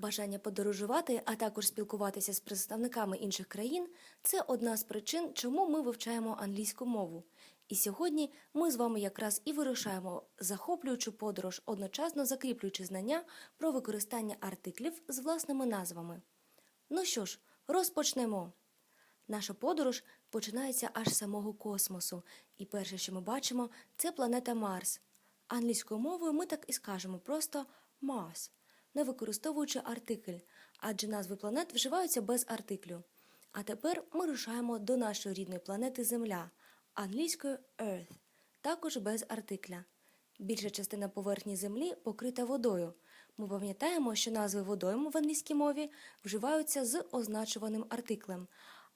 Бажання подорожувати, а також спілкуватися з представниками інших країн це одна з причин, чому ми вивчаємо англійську мову. І сьогодні ми з вами якраз і вирушаємо захоплюючу подорож, одночасно закріплюючи знання про використання артиклів з власними назвами. Ну що ж, розпочнемо. Наша подорож починається аж з самого космосу, і перше, що ми бачимо, це планета Марс. Англійською мовою ми так і скажемо просто Mars, не використовуючи артикль, адже назви планет вживаються без артиклю. А тепер ми рушаємо до нашої рідної планети Земля, англійською Earth, також без артикля. Більша частина поверхні Землі покрита водою. Ми пам'ятаємо, що назви водойм в англійській мові вживаються з означуваним артиклем.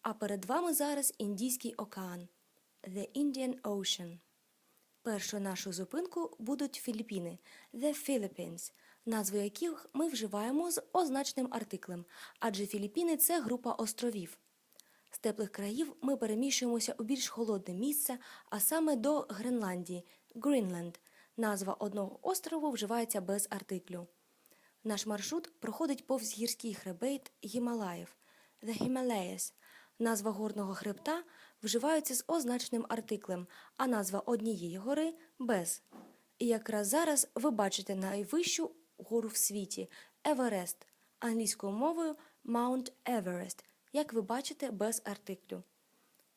А перед вами зараз Індійський океан The Indian Ocean. Першою нашою зупинкою будуть Філіппіни The Philippines, назву яких ми вживаємо з означеним артиклем, адже Філіппіни це група островів. З теплих країв ми переміщуємося у більш холодне місце, а саме до Гренландії Greenland. Назва одного острову вживається без артиклю. Наш маршрут проходить повз гірський хребет Гімалаїв The Himalayas. Назва горного хребта вживаються з означеним артиклем, а назва однієї гори без. І якраз зараз ви бачите найвищу гору в світі Еверест, англійською мовою Mount Everest, як ви бачите, без артиклю.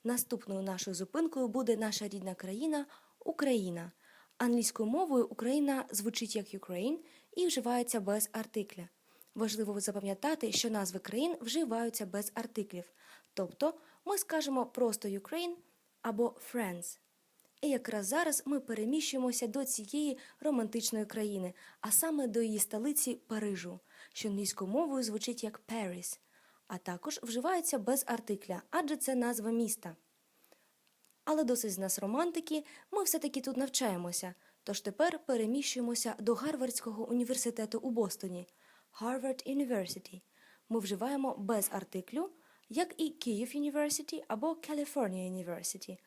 Наступною нашою зупинкою буде наша рідна країна Україна. Англійською мовою Україна звучить як Ukraine і вживається без артикля. Важливо запам'ятати, що назви країн вживаються без артиклів. Тобто ми скажемо просто Ukraine або France. І якраз зараз ми переміщуємося до цієї романтичної країни, а саме до її столиці Парижу, що англійською мовою звучить як Paris, а також вживається без артикля, адже це назва міста. Але досить з нас романтики, ми все-таки тут навчаємося. Тож тепер переміщуємося до Гарвардського університету у Бостоні Harvard University. Ми вживаємо без артиклю, як і Київ University або California University.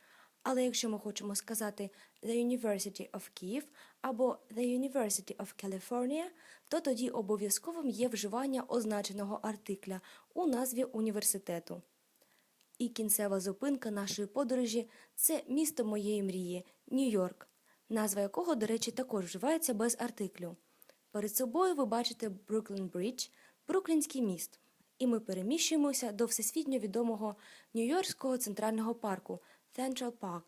Але якщо ми хочемо сказати The University of Kyiv або The University of California, то тоді обов'язковим є вживання означеного артикля у назві університету. І кінцева зупинка нашої подорожі це місто моєї мрії Нью-Йорк, назва якого, до речі, також вживається без артиклю. Перед собою ви бачите Бруклін Бридж, Бруклінський міст. І ми переміщуємося до всесвітньо відомого Нью-Йоркського центрального парку Central Park.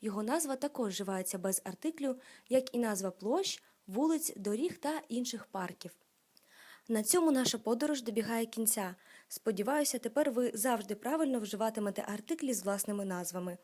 Його назва також вживається без артиклю, як і назва площ, вулиць, доріг та інших парків. На цьому наша подорож добігає кінця. Сподіваюся, тепер ви завжди правильно вживатимете артиклі з власними назвами.